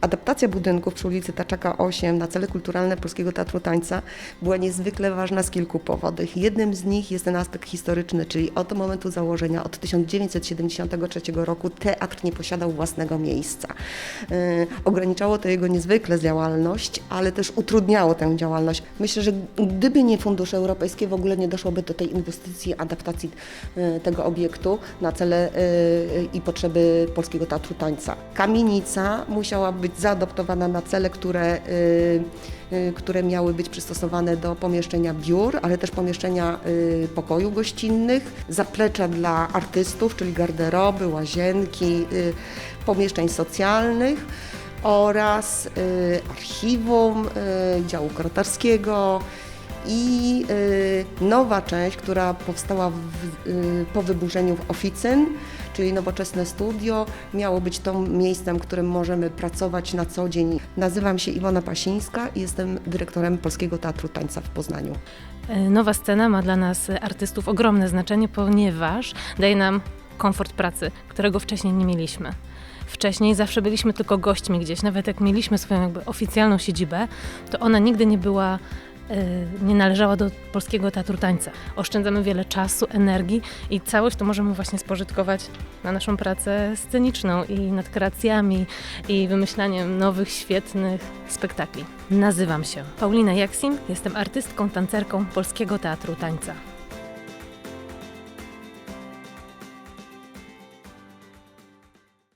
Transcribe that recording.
adaptacja budynków przy ulicy Taczaka 8 na cele kulturalne Polskiego Teatru Tańca była niezwykle ważna z kilku powodów. Jednym z nich jest ten aspekt historyczny, czyli od momentu założenia, od 1973 roku teatr nie posiadał własnego miejsca. Yy, Ograniczało to jego niezwykle działalność, ale też utrudniało tę działalność. Myślę, że gdyby nie fundusze europejskie, w ogóle nie doszłoby do tej inwestycji, adaptacji yy, tego obiektu na cele yy, i potrzeby Polskiego Teatru Tańca. Kamienica musiała być zaadoptowana na cele, które, yy, yy, które miały być przystosowane do pomieszczenia biur, ale też pomieszczenia yy, pokoju gościnnych, zaplecza dla artystów, czyli garderoby, łazienki, pomieszczeń socjalnych oraz y, archiwum y, działu kuratorskiego i y, nowa część, która powstała w, y, po wyburzeniu oficyn, czyli nowoczesne studio, miało być tą miejscem, w którym możemy pracować na co dzień. Nazywam się Iwona Pasińska i jestem dyrektorem Polskiego Teatru Tańca w Poznaniu. E, Nowa scena ma dla nas e, artystów ogromne znaczenie, ponieważ daje nam komfort pracy, którego wcześniej nie mieliśmy. Wcześniej zawsze byliśmy tylko gośćmi gdzieś, nawet jak mieliśmy swoją jakby oficjalną siedzibę, to ona nigdy nie była, nie należała do Polskiego Teatru Tańca. Oszczędzamy wiele czasu, energii i całość to możemy właśnie spożytkować na naszą pracę sceniczną i nad kreacjami i wymyślaniem nowych, świetnych spektakli. Nazywam się Paulina Jaksim, jestem artystką, tancerką Polskiego Teatru Tańca.